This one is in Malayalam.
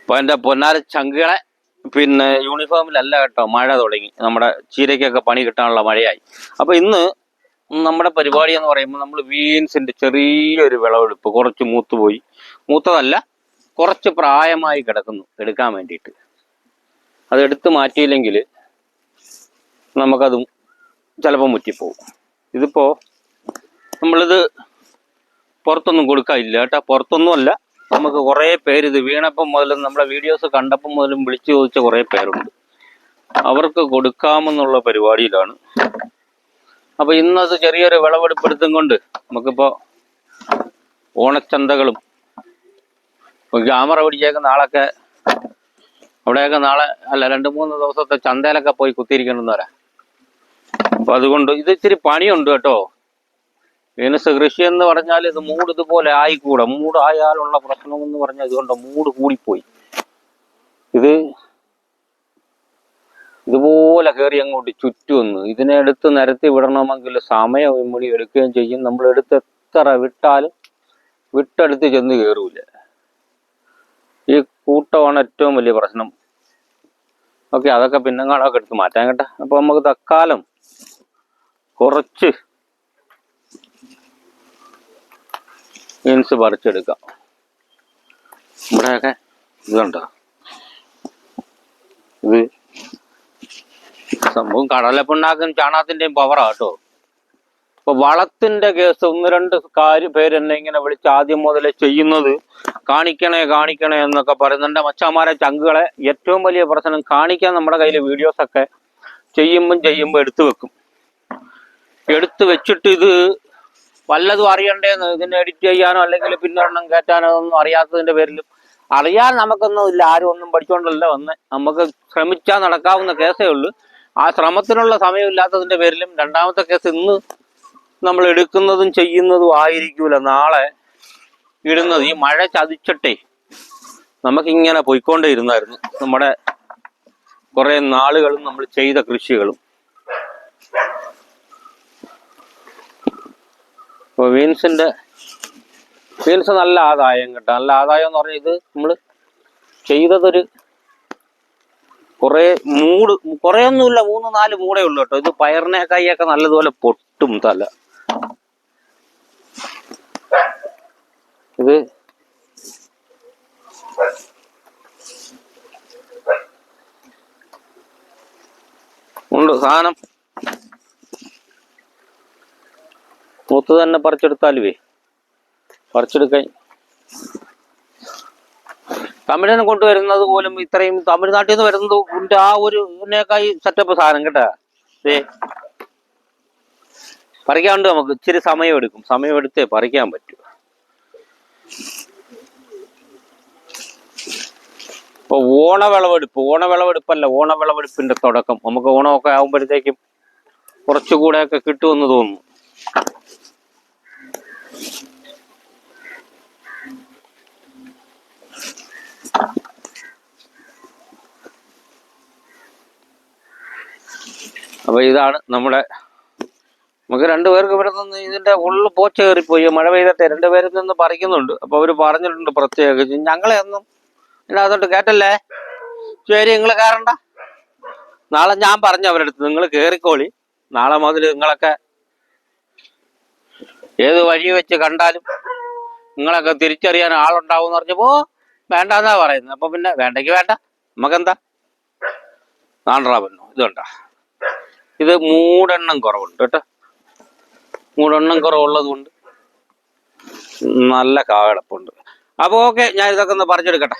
അപ്പൊ എന്റെ പൊന്നാര ചങ്കുകളെ പിന്നെ യൂണിഫോമിലല്ല കേട്ടോ മഴ തുടങ്ങി. നമ്മുടെ ചീരയ്ക്കൊക്കെ പണി കിട്ടാനുള്ള മഴയായി. അപ്പൊ ഇന്ന് നമ്മുടെ പരിപാടി എന്ന് പറയുമ്പോൾ നമ്മൾ ബീൻസിന്റെ ചെറിയൊരു വിളവെടുപ്പ് കുറച്ച് മൂത്തുപോയി മൂത്തതല്ല കുറച്ച് പ്രായമായി കിടക്കുന്നു എടുക്കാൻ വേണ്ടിയിട്ട്. അത് എടുത്ത് മാറ്റിയില്ലെങ്കിൽ നമുക്കതും ചിലപ്പോൾ മുറ്റിപ്പോവും. ഇതിപ്പോ നമ്മളിത് പുറത്തൊന്നും കൊടുക്കാനില്ല കേട്ടോ പുറത്തൊന്നും അല്ല. നമുക്ക് കുറേ പേര് ഇത് വീണപ്പം മുതലും നമ്മുടെ വീഡിയോസ് കണ്ടപ്പം മുതലും വിളിച്ചു ചോദിച്ച കുറേ പേരുണ്ട്. അവർക്ക് കൊടുക്കാമെന്നുള്ള പരിപാടിയിലാണ്. അപ്പോൾ ഇന്നത് ചെറിയൊരു വിളവെടുപ്പെടുത്തും കൊണ്ട് നമുക്കിപ്പോ ഓണച്ചന്തകളും ക്യാമറ പിടിച്ചേക്കുന്ന ആളൊക്കെ അവിടെയൊക്കെ നാളെ അല്ല രണ്ട് മൂന്ന് ദിവസത്തെ ചന്തയിലൊക്കെ പോയി കുത്തിയിരിക്കണമെന്നവരാ അപ്പൊ അതുകൊണ്ട് ഇത് ഇച്ചിരി പണിയുണ്ട് കേട്ടോ. ബീനസ് കൃഷി എന്ന് പറഞ്ഞാൽ ഇത് മൂട് ഇതുപോലെ ആയിക്കൂടെ. മൂട് ആയാലുള്ള പ്രശ്നം എന്ന് പറഞ്ഞാൽ ഇതുകൊണ്ട് മൂട് കൂടിപ്പോയി. ഇത് ഇതുപോലെ കയറി അങ്ങോട്ട് ചുറ്റുമെന്ന് ഇതിനെ എടുത്ത് നിരത്തി വിടണമെങ്കിൽ സമയം ഇമ്മടി എടുക്കുകയും ചെയ്യും. നമ്മൾ എടുത്ത് എത്ര വിട്ടാലും വിട്ടെടുത്ത് ചെന്ന് കയറൂല ഈ കൂട്ടമാണ് ഏറ്റവും വലിയ പ്രശ്നം. ഓക്കെ അതൊക്കെ പിന്നങ്ങാളൊക്കെ എടുത്ത് മാറ്റാൻ കേട്ടെ. അപ്പൊ നമുക്ക് തക്കാലം കുറച്ച് ബീൻസ് പറിച്ചെടുക്കാം. ഇവിടെയൊക്കെ ഇതുണ്ടോ? ഇത് സംഭവം കടലപ്പിണ്ണാക്കും ചാണകത്തിന്റെയും പവറാ കേട്ടോ. ഇപ്പൊ വളത്തിന്റെ കേസ് ഒന്ന് രണ്ട് കാര്യ പേരെന്നെ ഇങ്ങനെ വിളിച്ച് ആദ്യം മുതലേ ചെയ്യുന്നത് കാണിക്കണേ കാണിക്കണേ എന്നൊക്കെ പറയുന്നുണ്ട് മച്ചാമാരെ ചങ്കുകളെ ഏറ്റവും വലിയ പ്രശ്നം കാണിക്കാൻ നമ്മുടെ കയ്യിൽ വീഡിയോസ് ഒക്കെ ചെയ്യുമ്പം ചെയ്യുമ്പോൾ എടുത്തു വെക്കും. എടുത്തു വെച്ചിട്ട് ഇത് വല്ലതും അറിയണ്ടേന്ന് ഇതിനെ എഡിറ്റ് ചെയ്യാനോ അല്ലെങ്കിൽ പിന്നൊരെണ്ണം കയറ്റാനോ ഒന്നും അറിയാത്തതിന്റെ പേരിലും അറിയാൻ നമുക്കൊന്നും ഇല്ല. ആരും ഒന്നും പഠിച്ചുകൊണ്ടല്ല വന്ന്. നമുക്ക് ശ്രമിച്ചാൽ നടക്കാവുന്ന കേസേ ഉള്ളൂ. ആ ശ്രമത്തിനുള്ള സമയമില്ലാത്തതിന്റെ പേരിലും രണ്ടാമത്തെ കേസ് ഇന്ന് നമ്മൾ എടുക്കുന്നതും ചെയ്യുന്നതും ആയിരിക്കൂല. നാളെ ഇടുന്നത്. ഈ മഴ ചതിച്ചിട്ടേ നമുക്കിങ്ങനെ പോയിക്കൊണ്ടേ ഇരുന്നായിരുന്നു നമ്മുടെ കുറേ നാളുകളും നമ്മൾ ചെയ്ത കൃഷികളും. ഇപ്പൊ ബീൻസിന്റെ ബീൻസ് നല്ല ആദായം കിട്ടും. നല്ല ആദായം എന്ന് പറഞ്ഞാൽ ഇത് നമ്മൾ ചെയ്തതൊരു കുറേ മൂട് കുറേ ഒന്നുമില്ല മൂന്ന് നാല് മൂടേ ഉള്ളൂ കേട്ടോ. ഇത് പയറിനെ കൈയൊക്കെ നല്ലതുപോലെ പൊട്ടും തല. ഇത് ഉണ്ട് സാധനം. മൂത്ത് തന്നെ പറിച്ചെടുത്താലുവേ. പറിച്ചെടുക്കാൻ തമിഴിനെ കൊണ്ടുവരുന്നത് പോലും ഇത്രയും തമിഴ്നാട്ടിൽ നിന്ന് വരുന്നത് ആ ഒരു ഇതിനേക്കായി സെറ്റപ്പ് സാധനം കേട്ടാ. ദേ. പറിക്കാണ്ട് നമുക്ക് ഇച്ചിരി സമയം എടുക്കും. സമയം എടുത്തേ പറിക്കാൻ പറ്റൂ. ഇപ്പൊ ഓണവിളവെടുപ്പ്. ഓണവിളവെടുപ്പല്ല ഓണവിളവെടുപ്പിന്റെ തുടക്കം. നമുക്ക് ഓണമൊക്കെ ആകുമ്പോഴത്തേക്കും കുറച്ചുകൂടെ ഒക്കെ കിട്ടുമെന്ന് തോന്നുന്നു. അപ്പൊ ഇതാണ് നമ്മുടെ നമുക്ക് രണ്ടുപേർക്ക് ഇവിടെ നിന്ന് ഇതിന്റെ ഉള്ളു പോച്ച കയറിപ്പോയി. മഴ പെയ്തിട്ട്. രണ്ടുപേരിൽ നിന്ന് പറിക്കുന്നുണ്ട്. അപ്പൊ അവർ പറഞ്ഞിട്ടുണ്ട് പ്രത്യേകിച്ച്. ഞങ്ങളെ ഒന്നും ഇതിനകത്തോട്ട് കേട്ടല്ലേ ശരി നിങ്ങൾ കയറണ്ട നാളെ ഞാൻ പറഞ്ഞു അവരുടെ അടുത്ത്. നിങ്ങൾ കയറിക്കോളി നാളെ മുതൽ നിങ്ങളൊക്കെ ഏത് വഴി വെച്ച് കണ്ടാലും നിങ്ങളൊക്കെ തിരിച്ചറിയാൻ ആളുണ്ടാവും എന്ന് പറഞ്ഞപ്പോ വേണ്ടെന്നാ പറയുന്നത്. അപ്പൊ പിന്നെ വേണ്ടെങ്കിൽ വേണ്ട. നമുക്കെന്താ? നാണ്ടറാ പന്നു ഇത് കണ്ട. ഇത് മൂടെണ്ണം കുറവുണ്ട് കേട്ടോ. മൂടെണ്ണം കുറവുള്ളത് കൊണ്ട് നല്ല കാവടപ്പുണ്ട് അപ്പൊ ഓക്കെ ഞാൻ ഇതൊക്കെ ഒന്ന് പറിച്ചെടുക്കട്ടെ.